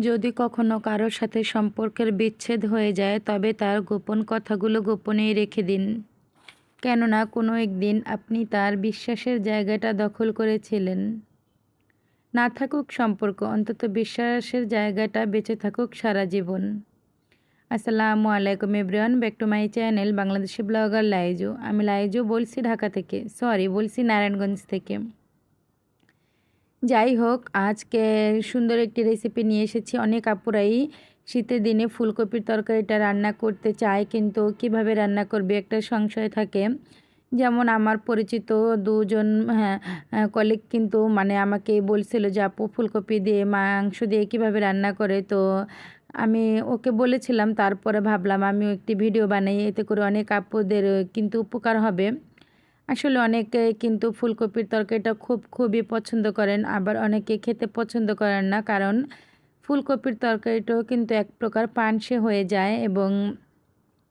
যদি কখনো কারোর সাথে সম্পর্কের বিচ্ছেদ হয়ে যায়, তবে তার গোপন কথাগুলো গোপনেই রেখে দিন। কেননা কোনো একদিন আপনি তার বিশ্বাসের জায়গাটা দখল করেছিলেন। না থাকুক সম্পর্ক, অন্তত বিশ্বাসের জায়গাটা বেঁচে থাকুক সারা জীবন। আসসালামু আলাইকুম everyone, back to my channel Bangladeshi blogger Laiju. আমি লাইজু বলছি ঢাকা থেকে, সরি বলছি নারায়ণগঞ্জ থেকে। যাই হোক, আজকে সুন্দর একটি রেসিপি নিয়ে এসেছি। অনেক আপুরাই শীতের দিনে ফুলকপির তরকারিটা রান্না করতে চায়, কিন্তু কীভাবে রান্না করবে একটা সংশয় থাকে। যেমন আমার পরিচিত দুজন হ্যাঁ কলিগ কিন্তু মানে আমাকে বলছিল যে, আপু, ফুলকপি দিয়ে, মাংস দিয়ে কীভাবে রান্না করে? তো আমি ওকে বলেছিলাম, তারপরে ভাবলাম আমিও একটি ভিডিও বানাই, এতে করে অনেক আপুদের কিন্তু উপকার হবে। আসলে অনেকে কিন্তু ফুলকপির তরকারিটা খুব, খুবই পছন্দ করেন, আবার অনেকে খেতে পছন্দ করেন না। কারণ ফুলকপির তরকারিটাও কিন্তু এক প্রকার পানসে হয়ে যায় এবং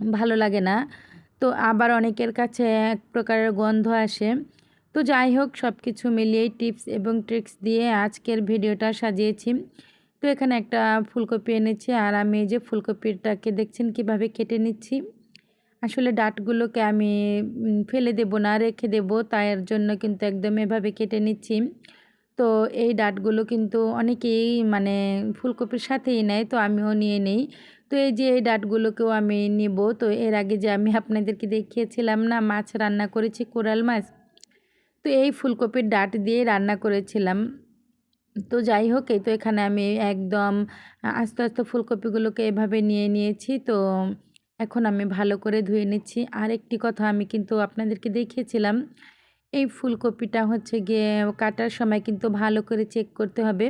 ভালো লাগে না। তো আবার অনেকের কাছে এক প্রকারের গন্ধ আসে। তো যাই হোক সব কিছু মিলিয়েই টিপস এবং ট্রিক্স দিয়ে আজকের ভিডিওটা সাজিয়েছি। তো এখানে একটা ফুলকপি এনেছি, আর আমি যে ফুলকপিটাকে দেখছেন কীভাবে কেটে নিচ্ছি। আসলে ডাটগুলোকে আমি ফেলে দেব না, রেখে দেব। তার জন্য কিন্তু একদম এভাবে কেটে নিচ্ছি। তো এই ডাটগুলো কিন্তু অনেকেই মানে ফুলকপির সাথেই নেয়, তো আমিও নিয়ে নেই। তো এই যে এই ডাটগুলোকেও আমি নিব। তো এর আগে যে আমি আপনাদেরকে দেখিয়েছিলাম না, মাছ রান্না করেছি কোরাল মাছ? তো এই ফুলকপির ডাট দিয়ে রান্না করেছিলাম। তো যাই হোক, এই তো এখানে আমি একদম আস্তে আস্তে ফুলকপিগুলোকে এভাবে নিয়ে নিয়েছি। তো এখন আমি ভালো করে ধুয়ে নিচ্ছি। আর একটি কথা আমি কিন্তু আপনাদেরকে দেখিয়েছিলাম, এই ফুলকপিটা হচ্ছে গিয়ে কাটার সময় কিন্তু ভালো করে চেক করতে হবে।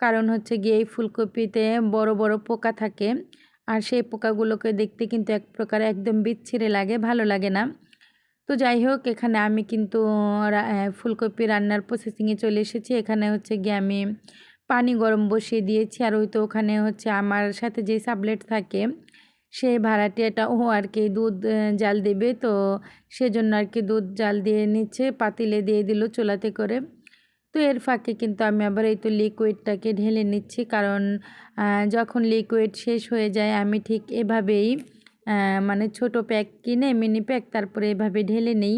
কারণ হচ্ছে গিয়ে এই ফুলকপিতে বড় বড় পোকা থাকে আর সেই পোকাগুলোকে দেখতে কিন্তু এক প্রকার একদম বিচ্ছিরে লাগে, ভালো লাগে না। তো যাই হোক, এখানে আমি কিন্তু ফুলকপি রান্নার প্রসেসিংয়ে চলে এসেছি। এখানে হচ্ছে গিয়ে আমি পানি গরম বসিয়ে দিয়েছি। আর ওই তো ওখানে হচ্ছে আমার সাথে যে সাবলেট থাকে সে ও আর কি দুধ জাল দেবে। তো সেজন্য আর কি দুধ জাল দিয়ে নিচ্ছে, পাতিলে দিয়ে দিল চুলাতে করে। তো এর ফাঁকে কিন্তু আমি আবার এই তো লিকুইডটাকে ঢেলে নিচ্ছি। কারণ যখন লিকুইড শেষ হয়ে যায়, আমি ঠিক এভাবেই মানে ছোট প্যাক কিনে মিনি প্যাক তারপরে এভাবে ঢেলে নেই।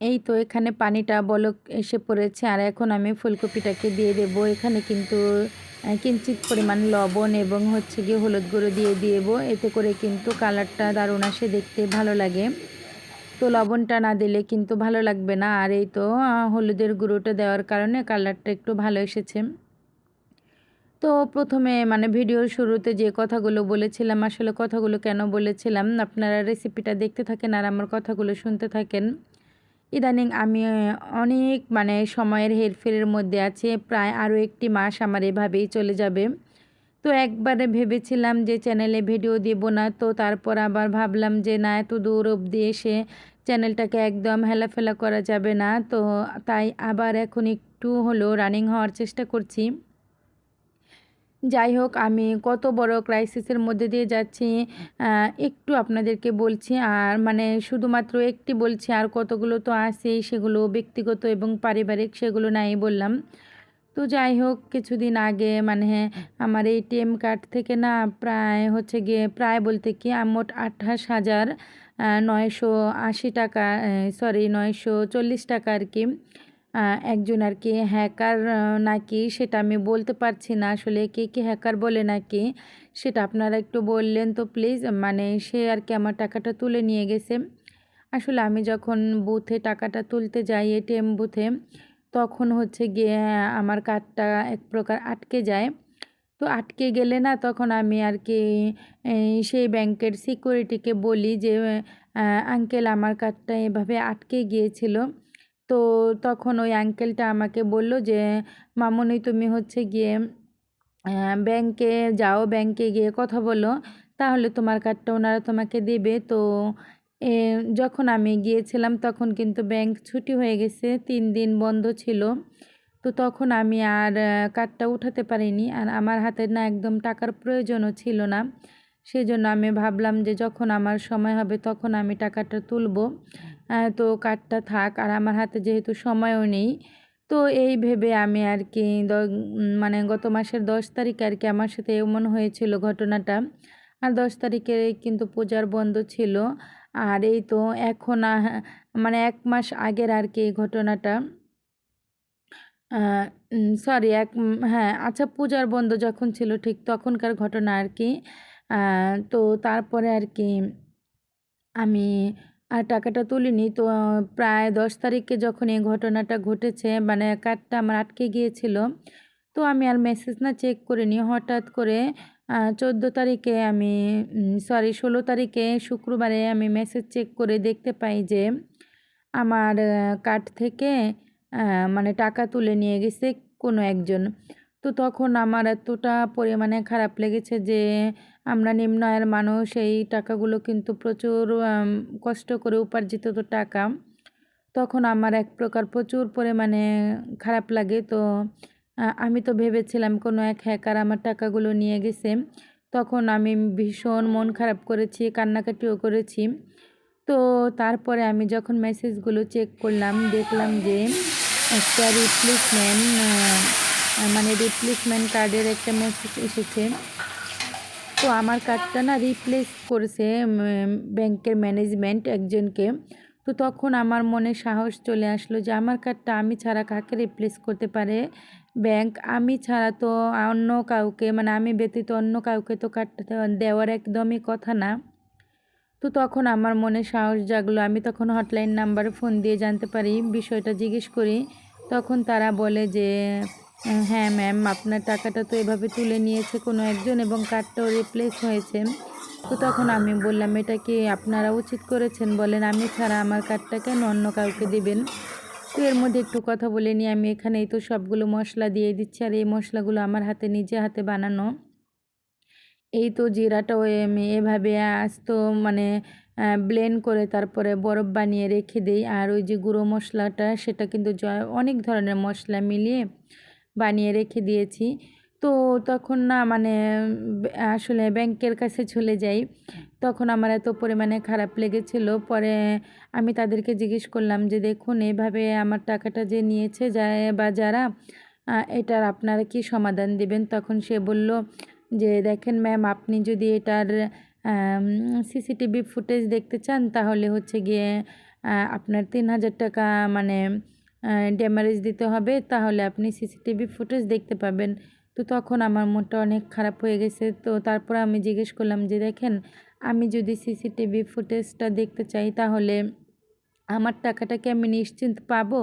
এই তো এখানে পানিটা বলক এসে পড়েছে। আর এখন আমি ফুলকপিটাকে দিয়ে দেব। এখানে কিন্তু কিঞ্চিত পরিমাণ লবণ এবং হচ্ছে গিয়ে হলুদ গুঁড়ো দিয়ে দেবো। এতে করে কিন্তু কালারটা দারুণ আসে, দেখতে ভালো লাগে। তো লবণটা না দিলে কিন্তু ভালো লাগবে না। আর এই তো হলুদের গুঁড়োটা দেওয়ার কারণে কালারটা একটু ভালো এসেছে। তো প্রথমে মানে ভিডিওর শুরুতে যে কথাগুলো বলেছিলাম, আসলে কথাগুলো কেন বলেছিলাম, আপনারা রেসিপিটা দেখতে থাকেন আর আমার কথাগুলো শুনতে থাকেন। ইদানিং আমি অনেক মানে সময়ের হেরফেরের মধ্যে আছে। প্রায় আরও একটি মাস আমার এভাবেই চলে যাবে। তো একবারে ভেবেছিলাম যে চ্যানেলে ভিডিও দেব না, তো তারপর আবার ভাবলাম যে না, এত দূর অবধি এসে চ্যানেলটাকে একদম হেলাফেলা করা যাবে না। তো তাই আবার এখন একটু হলো রানিং হওয়ার চেষ্টা করছি। যাই হোক, আমি কত বড় ক্রাইসিসের মধ্যে দিয়ে যাচ্ছি একটু আপনাদেরকে বলছি, আর মানে শুধুমাত্র একটি বলছি, আর কতগুলো তো আছেই, সেগুলো ব্যক্তিগত এবং পারিবারিক, সেগুলো নাই বললাম। তো যাই হোক, কিছুদিন আগে মানে আমার এই টিএম কার্ড থেকে না প্রায় হচ্ছে গিয়ে প্রায় বলতে কি মোট আঠাশ হাজার নয়শো আশি টাকা সরি নয়শো চল্লিশ টাকা আর কি। একজন আর কি হ্যাকার নাকি সেটা আমি বলতে পারছি না। আসলে কে কে হ্যাকার বলে নাকি সেটা আপনারা একটু বললেন তো প্লিজ মানে সে আর কি আমার টাকাটা তুলে নিয়ে গেছে। আসলে আমি যখন বুথে টাকাটা তুলতে যাই এটিএম বুথে তখন হচ্ছে গিয়ে আমার কার্ডটা এক প্রকার আটকে যায়। তো আটকে গেলে না তখন আমি আর কি সেই ব্যাংকের সিকিউরিটিকে বলি যে আঙ্কেল আমার কার্ডটা এভাবে আটকে গিয়েছিল। তো তখন ওই আঙ্কেলটা আমাকে বলল যে, মামনি, তুমি হচ্ছে গিয়ে ব্যাংকে যাও ব্যাংকে গিয়ে কথা বলো, তাহলে তোমার কার্ডটা ওনারা তোমাকে দেবে। তো যখন আমি গিয়েছিলাম তখন কিন্তু ব্যাংক ছুটি হয়ে গেছে, তিন দিন বন্ধ ছিল। তো তখন আমি আর কার্ডটা উঠাতে পারিনি, আর আমার হাতে না একদম টাকার প্রয়োজনও ছিল না। সেই জন্য আমি ভাবলাম যে যখন আমার সময় হবে তখন আমি টাকাটা তুলব। তো কার্ডটা থাক আর আমার হাতে যেহেতু সময়ও নেই, তো এই ভেবে আমি আর কি মানে গত মাসের দশ তারিখে আর কি আমার সাথে এমন হয়েছিল ঘটনাটা। আর দশ তারিখে কিন্তু পূজার বন্ধ ছিল। আর এই তো এখন মানে এক মাস আগের আর কি এই ঘটনাটা। সরি এক হ্যাঁ আচ্ছা পূজার বন্ধ যখন ছিল ঠিক তখনকার ঘটনা আর কি। তো তারপরে আর কি আমি আর টাকাটা তুলিনি তো প্রায় দশ তারিখে যখন এই ঘটনাটা ঘটেছে মানে কার্ডটা আমার আটকে গিয়েছিল। তো আমি আর মেসেজ না চেক করিনি। হঠাৎ করে চোদ্দ তারিখে আমি সরি ষোলো তারিখে শুক্রবারে আমি মেসেজ চেক করে দেখতে পাই যে, আমার কার্ড থেকে মানে টাকা তুলে নিয়ে গেছে কোনো একজন। তো তখন আমার এতটা পরিমাণে খারাপ লেগেছে যে আমরা নিম্ন আয়ের মানুষ, এই টাকাগুলো কিন্তু প্রচুর কষ্ট করে উপার্জিত তো টাকা। তখন আমার এক প্রকার প্রচুর পরিমাণে খারাপ লাগে। তো আমি তো ভেবেছিলাম কোনো এক হ্যাকার আমার টাকাগুলো নিয়ে গেছে। তখন আমি ভীষণ মন খারাপ করেছি, কান্নাকাটিও করেছি। তো, তারপরে আমি যখন মেসেজগুলো চেক করলাম, দেখলাম যে একটা রিপ্লেসমেন্ট মানে রিপ্লেসমেন্ট কার্ডের একটা মেসেজ এসেছে। তো আমার কার্ডটা না রিপ্লেস করেছে ব্যাংকের ম্যানেজমেন্ট একজনকে। তো তখন আমার মনে সাহস চলে আসলো যে আমার কার্ডটা আমি ছাড়া কাকে রিপ্লেস করতে পারে? ব্যাংক আমি ছাড়া তো অন্য কাউকে মানে আমি ব্যতীত অন্য কাউকে তো কার্ডটা দেওয়ার একদমই কথা না। তো তখন আমার মনে সাহস জাগলো। আমি তখন হটলাইন নাম্বারে ফোন দিয়ে জানতে পারি, বিষয়টা জিজ্ঞেস করি। তখন তারা বলে যে হ্যাঁ ম্যাম, আপনার টাকাটা তো এভাবে তুলে নিয়েছে কোনো একজন এবং কার্ডটাও রিপ্লেস হয়েছে। তো তখন আমি বললাম, এটা কি আপনারা উচিত করেছেন? বলেন, আমি ছাড়া আমার কার্ডটা কেন অন্য কাউকে দিবেন? তো এর মধ্যে একটু কথা বলে নিই, আমি এখানেই তো সবগুলো মশলা দিয়ে দিচ্ছি, আর এই মশলাগুলো আমার হাতে, নিজে হাতে বানানো। এই তো জিরাটাও আমি এভাবে আস্ত মানে ব্লেন্ড করে তারপরে বরফ বানিয়ে রেখে দিই। আর ওই যে গুঁড়ো মশলাটা, সেটা কিন্তু অনেক ধরনের মশলা মিলিয়ে বানিয়ে রেখে দিয়েছি। তো তখন না মানে আসলে ব্যাংকের কাছে চলে যাই। তখন আমার এত পরিমাণে খারাপ লেগেছিল। পরে আমি তাদেরকে জিজ্ঞেস করলাম যে, দেখুন, এভাবে আমার টাকাটা যে নিয়েছে যায় বা যারা এটার আপনারা কি সমাধান দেবেন? তখন সে বলল যে, দেখেন ম্যাম, আপনি যদি এটার সিসিটিভি ফুটেজ দেখতে চান, তাহলে হচ্ছে গিয়ে আপনার তিন হাজার টাকা মানে ড্যামারেজ দিতে হবে, তাহলে আপনি সিসিটিভি ফুটেজ দেখতে পাবেন। তো তখন আমার মনটা অনেক খারাপ হয়ে গেছে। তো তারপর আমি জিজ্ঞেস করলাম যে, দেখেন, আমি যদি সিসিটিভি ফুটেজটা দেখতে চাই, তাহলে আমার টাকাটা কি আমি নিশ্চিন্ত পাবো?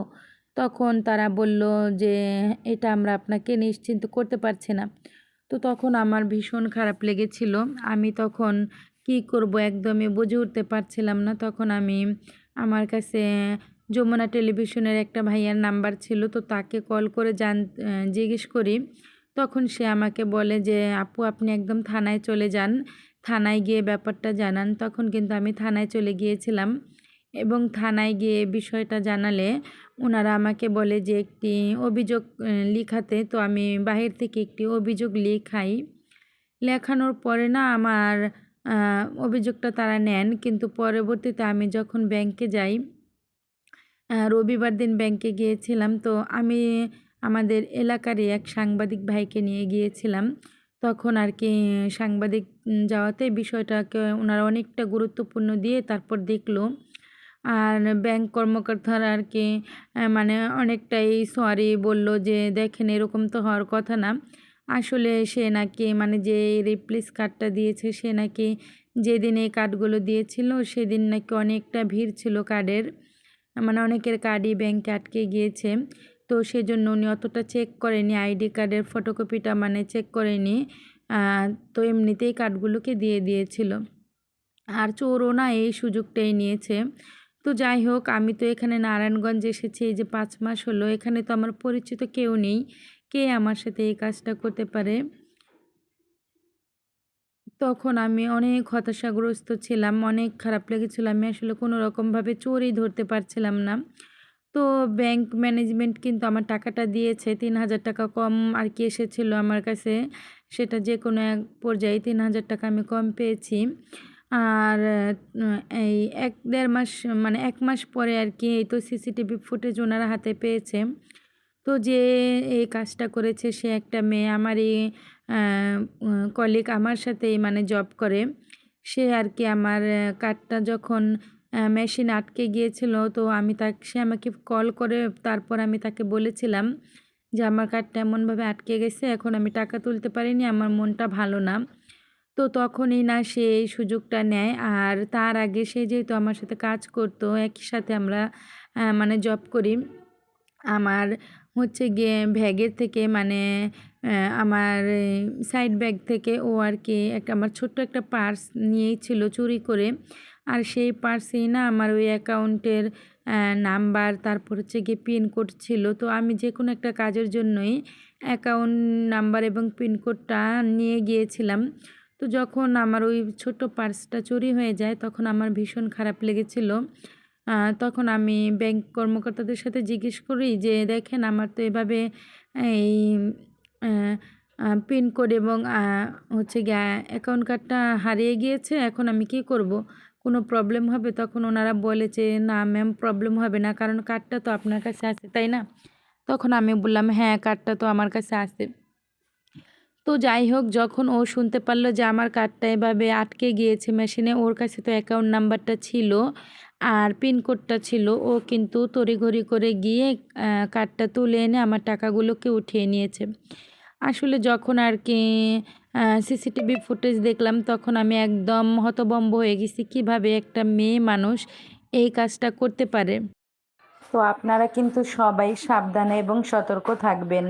তখন তারা বলল যে, এটা আমরা আপনাকে নিশ্চিন্ত করতে পারছি না। তো তখন আমার ভীষণ খারাপ লেগেছিল। আমি তখন কি করব একদমই বুঝে উঠতে পারছিলাম না। তখন আমি আমার কাছে যমুনা টেলিভিশনের একটা ভাইয়ার নাম্বার ছিল, তো তাকে কল করে জান জিজ্ঞেস করি। তখন সে আমাকে বলে যে, আপু, আপনি একদম থানায় চলে যান। থানায় গিয়ে ব্যাপারটা জানান। তখন কিন্তু আমি থানায় চলে গিয়েছিলাম এবং থানায় গিয়ে বিষয়টা জানালে ওনারা আমাকে বলে যে, একটি অভিযোগ লিখাতে। তো আমি বাহির থেকে একটি অভিযোগ লেখাই। লেখানোর পরে না আমার অভিযোগটা তারা নেন, কিন্তু পরবর্তীতে আমি যখন ব্যাংকে যাই রবিবার দিন ব্যাংকে গিয়েছিলাম। তো আমি আমাদের এলাকারই এক সাংবাদিক ভাইকে নিয়ে গিয়েছিলাম। তখন আর কি সাংবাদিক যাওয়াতে বিষয়টাকে ওনারা অনেকটা গুরুত্বপূর্ণ দিয়ে তারপর দেখল। আর ব্যাংক কর্মকর্তারা আর কি মানে অনেকটাই সরি বলল যে, দেখেন, এরকম তো হওয়ার কথা না। আসলে সে নাকি মানে যে রিপ্লেস কার্ডটা দিয়েছে, সে নাকি যেদিন এই কার্ডগুলো দিয়েছিল, সেদিন নাকি অনেকটা ভিড় ছিল কার্ডের মানে অনেকের কার্ডই ব্যাংকে আটকে গিয়েছে। তো সেজন্য উনি অতটা চেক করেনি আইডি কার্ডের ফটোকপিটা মানে চেক করেনি। তো এমনিতেই কার্ডগুলোকে দিয়ে দিয়েছিল। আর চোরও না এই সুযোগটাই নিয়েছে। তো যাই হোক, আমি তো এখানে নারায়ণগঞ্জ এসেছি, এই যে পাঁচ মাস হলো। এখানে তো আমার পরিচিত কেউ নেই। কে আমার সাথে এই কাজটা করতে পারে? তখন আমি অনেক হতাশাগ্রস্ত ছিলাম, অনেক খারাপ লেগেছিল। আমি আসলে কোনো রকমভাবে চোরই ধরতে পারছিলাম না। তো ব্যাংক ম্যানেজমেন্ট কিন্তু আমার টাকাটা দিয়েছে, তিন হাজার টাকা কম আর কি এসেছিল আমার কাছে। সেটা যে কোনো এক পর্যায়ে তিন হাজার টাকা আমি কম পেয়েছি। আর এই এক দেড় মাস মানে এক মাস পরে আর কি এই তো সিসিটিভি ফুটেজ ওনারা হাতে পেয়েছে। তো যে এই কাজটা করেছে সে একটা মেয়ে আমার এই কলিগ আমার সাথেই মানে জব করে। সে আর কি আমার কার্ডটা যখন মেশিন আটকে গিয়েছিল তো আমি তাকে, সে আমাকে কল করে, তারপর আমি তাকে বলেছিলাম যে আমার কার্ডটা এমনভাবে আটকে গেছে, এখন আমি টাকা তুলতে পারিনি, আমার মনটা ভালো না। তো তখনই না সে এই সুযোগটা নেয়, আর তার আগে সে যেহেতু আমার সাথে কাজ করতো, একই সাথে আমরা মানে জব করি, আমার হচ্ছে গিয়ে ব্যাগের থেকে মানে আমার সাইড ব্যাগ থেকে ও আর কি একটা আমার ছোট্ট একটা পার্স নিয়েছিল চুরি করে। আর সেই পার্সেই না আমার ওই অ্যাকাউন্টের নাম্বার তারপর হচ্ছে গিয়ে পিনকোড ছিল। তো আমি যে কোনো একটা কাজের জন্যই অ্যাকাউন্ট নাম্বার এবং পিনকোডটা নিয়ে গিয়েছিলাম। তো যখন আমার ওই ছোট পার্সটা চুরি হয়ে যায়, তখন আমার ভীষণ খারাপ লেগেছিল। তখন আমি ব্যাংক কর্মকর্তাদের সাথে জিজ্ঞেস করি যে, দেখেন, আমার তো এভাবে এই পিনকোড এবং হচ্ছে গিয়ে অ্যাকাউন্ট কার্ডটা হারিয়ে গিয়েছে, এখন আমি কি করব? কোনো প্রবলেম হবে? তখন ওনারা বলে যে, না ম্যাম প্রবলেম হবে না, কারণ কার্ডটা তো আপনার কাছে আছে, তাই না? তখন আমি বললাম হ্যাঁ কার্ডটা তো আমার কাছে আছে। তো যাই হোক, যখন ও শুনতে পারল যে আমার কার্ডটা এভাবে আটকে গিয়েছে মেশিনে ওর কাছে তো অ্যাকাউন্ট নাম্বারটা ছিল আর পিনকোডটা ছিল, ও কিন্তু তড়িঘড়ি করে গিয়ে কার্ডটা তুলে এনে আমার টাকাগুলোকে উঠিয়ে নিয়েছে। আসলে যখন আর কি সিসিটিভি ফুটেজ দেখলাম, তখন আমি একদম হতবম্ব হয়ে গেছি, কীভাবে একটা মেয়ে মানুষ এই কাজটা করতে পারে? তো আপনারা কিন্তু সবাই সাবধানে এবং সতর্ক থাকবেন।